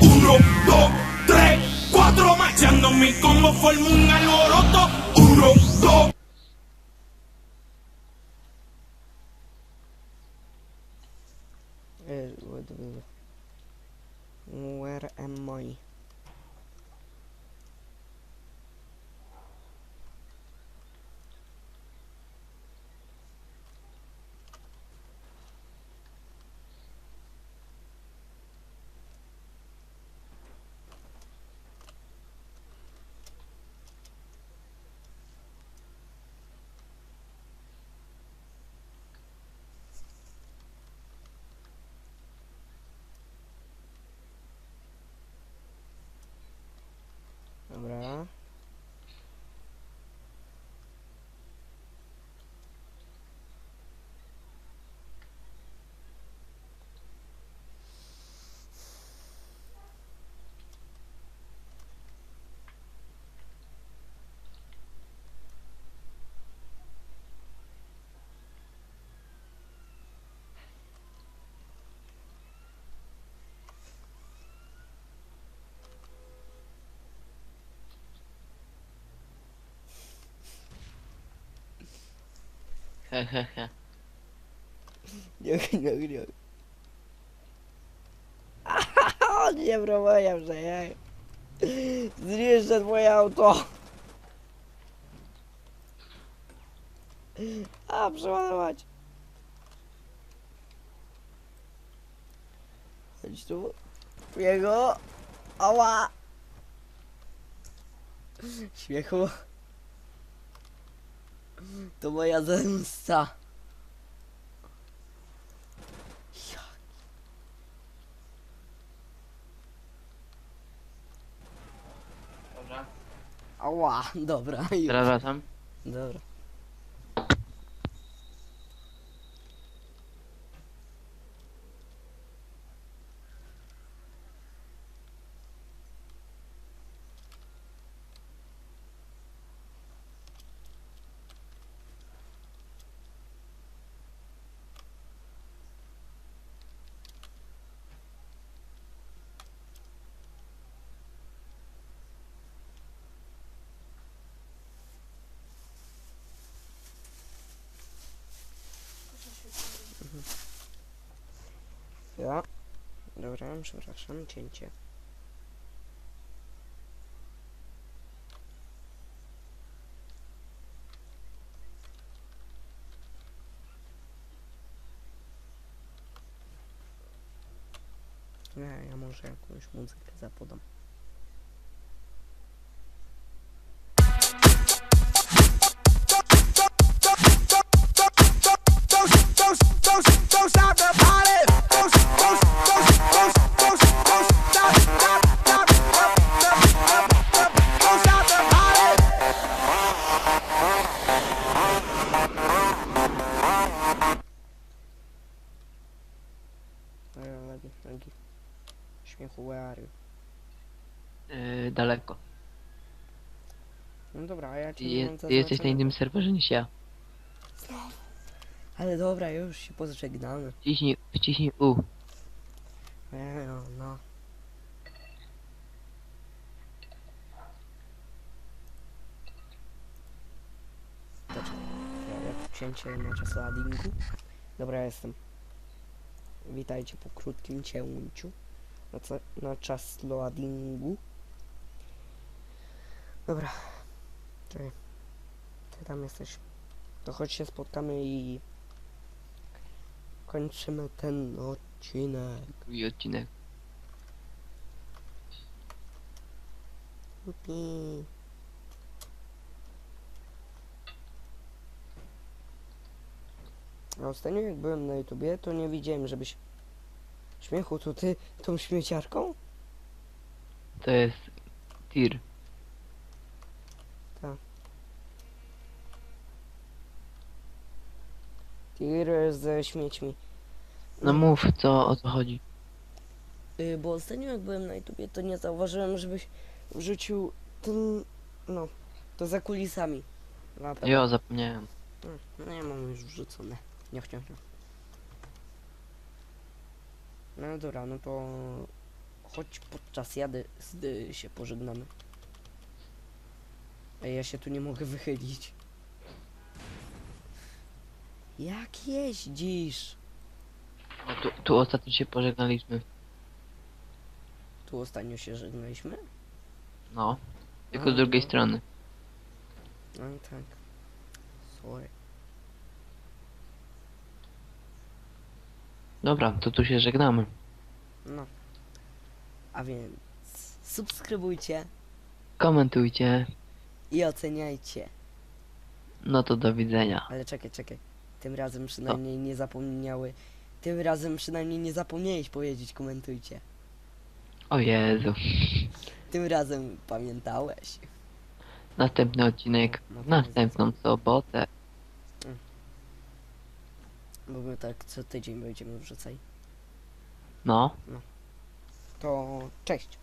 Uno, dos, tres, cuatro, marchando mi combo forma un alboroto. Uno, dos. Eh, Where am I? Hehehe. Nie, nie, nie. O nie, próbuję przejechać. Zniszczę twoje auto. A, przeładować. Chodź tu. Jego. Ała. Śmiechu. To moja zemsta. Dobra. Ała, dobra, już. Teraz wracam. Dobra. Ja. Dobra, przepraszam, cięcie. Nie, ja może jakąś muzykę zapodam. Śmiechu, where are you? Yy, daleko. No dobra, a ja Ty, cię nie je, mam ty jesteś na innym serwerze niż ja. Ale dobra, już się pożegnamy. Wciśnij, wciśnij U. Nie, no, no. Poczekaj, ja jak na czas loadingu. Dobra, jestem. Witajcie po krótkim cięciu. Na, na czas loadingu. Dobra. Czekaj. Ty tam jesteś. To chodź się spotkamy i kończymy ten odcinek. Drugi odcinek. Jupi. A ostatnio jak byłem na YouTubie, to nie widziałem, żebyś... Śmiechu, to ty tą śmieciarką? To jest tir. Tir ze śmiećmi. No mów, co o co chodzi. Y, bo ostatnio jak byłem na YouTubie, to nie zauważyłem, żebyś wrzucił ten... No, to za kulisami. Jo, zapomniałem. Mm, No ja mam już wrzucone. Nie chciałem. No dobra, no to chodź podczas jady z, się pożegnamy. Ej, ja się tu nie mogę wychylić. Jak jeździsz? No, tu, tu ostatnio się pożegnaliśmy. Tu ostatnio się żegnaliśmy? No. Tylko z drugiej no. strony. No i tak. Sorry. Dobra, to tu się żegnamy. No. A więc subskrybujcie Komentujcie. i oceniajcie. No to do widzenia. Ale czekaj, czekaj. Tym razem przynajmniej nie zapomniały. Tym razem przynajmniej nie zapomniałeś powiedzieć komentujcie. O Jezu. Tym razem pamiętałeś. Następny odcinek No, w następną sobotę. Bo my tak co tydzień będziemy wrzucać. No. To cześć.